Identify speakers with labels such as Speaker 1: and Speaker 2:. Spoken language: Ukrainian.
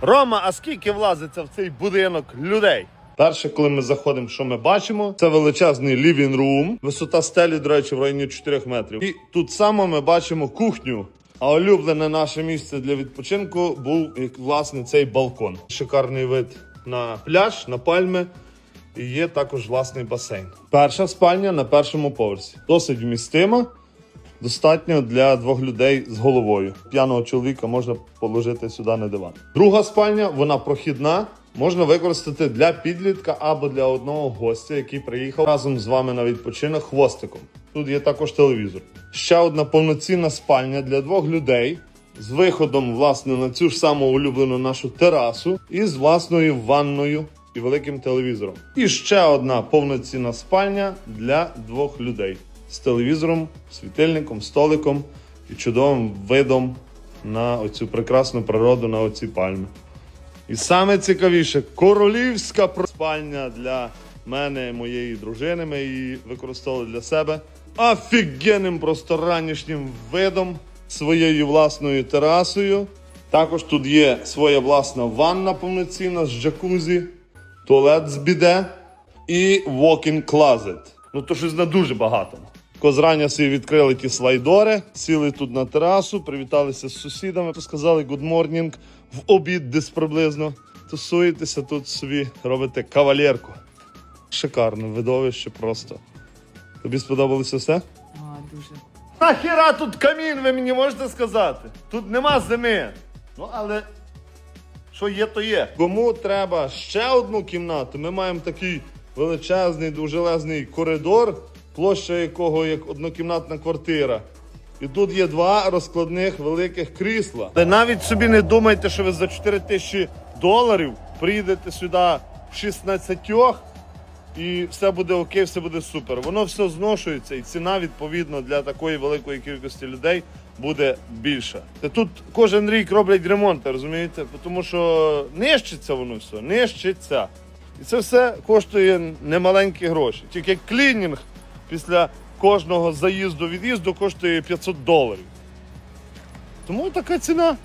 Speaker 1: Рома, а скільки влазиться в цей будинок людей? Перше, коли ми заходимо, що ми бачимо, це величезний living room, висота стелі, до речі, в районі 4 метрів. І тут само ми бачимо кухню. А улюблене наше місце для відпочинку був як, власне цей балкон. Шикарний вид на пляж, на пальми. І є також власний басейн. Перша спальня на першому поверсі. Досить вмістима. Достатньо для двох людей з головою. П'яного чоловіка можна положити сюди на диван. Друга спальня, вона прохідна. Можна використати для підлітка або для одного гостя, який приїхав разом з вами на відпочинок хвостиком. Тут є також телевізор. Ще одна повноцінна спальня для двох людей з виходом власне на цю ж саму улюблену нашу терасу і з власною ванною і великим телевізором. І ще одна повноцінна спальня для двох людей з телевізором, світильником, столиком і чудовим видом на оцю прекрасну природу, на оці пальми. І саме цікавіше, королівська спальня для мене, моєї дружини. Ми її використовували для себе. Офігенним просто ранішнім видом, своєю власною терасою. Також тут є своя власна ванна повноцінна з джакузі, туалет з біде і walk-in closet. Ну то щось на дуже багато. Козрання собі відкрили ті слайдори, сіли тут на терасу, привіталися з сусідами, сказали good morning, в обід десь приблизно. Тусуєтеся тут собі, робите кавалерку. Шикарне видовище просто. Тобі сподобалося все?
Speaker 2: А, дуже.
Speaker 1: Нахіра тут камін, ви мені можете сказати? Тут нема зими. Ну, але що є, то є. Кому треба ще одну кімнату, ми маємо такий величезний, довжелезний коридор, площа якого як однокімнатна квартира. І тут є два розкладних великих крісла. Та навіть собі не думайте, що ви за 4 тисячі доларів приїдете сюди в 16 і все буде окей, все буде супер. Воно все зношується, і ціна відповідно для такої великої кількості людей буде більша. Тут кожен рік роблять ремонти, розумієте? Тому що нищиться воно все, нищиться. І це все коштує немаленькі гроші. Тільки клінінг після кожного заїзду від'їзду коштує 500 доларів. Тому така ціна.